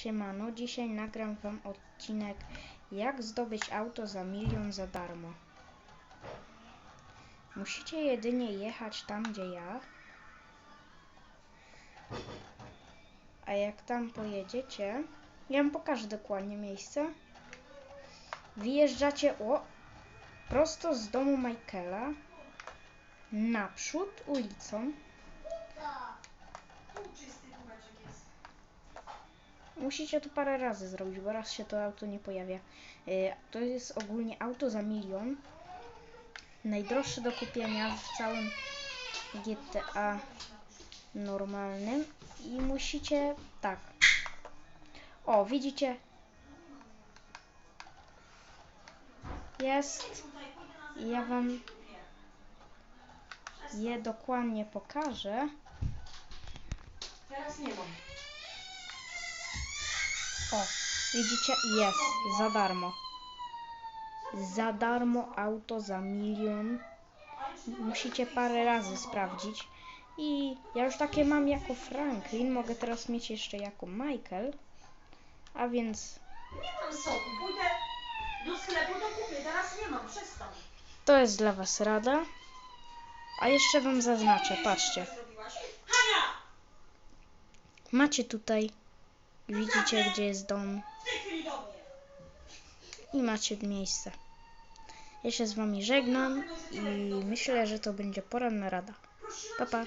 Siemano, dzisiaj nagram wam odcinek jak zdobyć auto za milion za darmo. Musicie jedynie jechać tam, gdzie ja. A jak tam pojedziecie, ja wam pokażę dokładnie miejsce. Wyjeżdżacie o prosto z domu Michaela naprzód ulicą. Musicie to parę razy zrobić, bo raz się to auto nie pojawia. Y, To jest ogólnie auto za milion. Najdroższe do kupienia w całym GTA normalnym. I musicie tak. O, widzicie? Jest. Ja wam je dokładnie pokażę. Teraz nie mam. O, widzicie? Jest, za darmo. Za darmo auto za milion. Musicie parę razy sprawdzić. I ja już takie mam jako Franklin, mogę teraz mieć jeszcze jako Michael. A więc Nie mam soku. Pójdę do sklepu, to kupię. Teraz nie mam. Przestań. to jest dla Was rada. A jeszcze Wam zaznaczę, patrzcie. Macie tutaj, widzicie gdzie jest dom i macie miejsce. Ja się z Wami żegnam i myślę, że to będzie poranna rada. Pa, pa.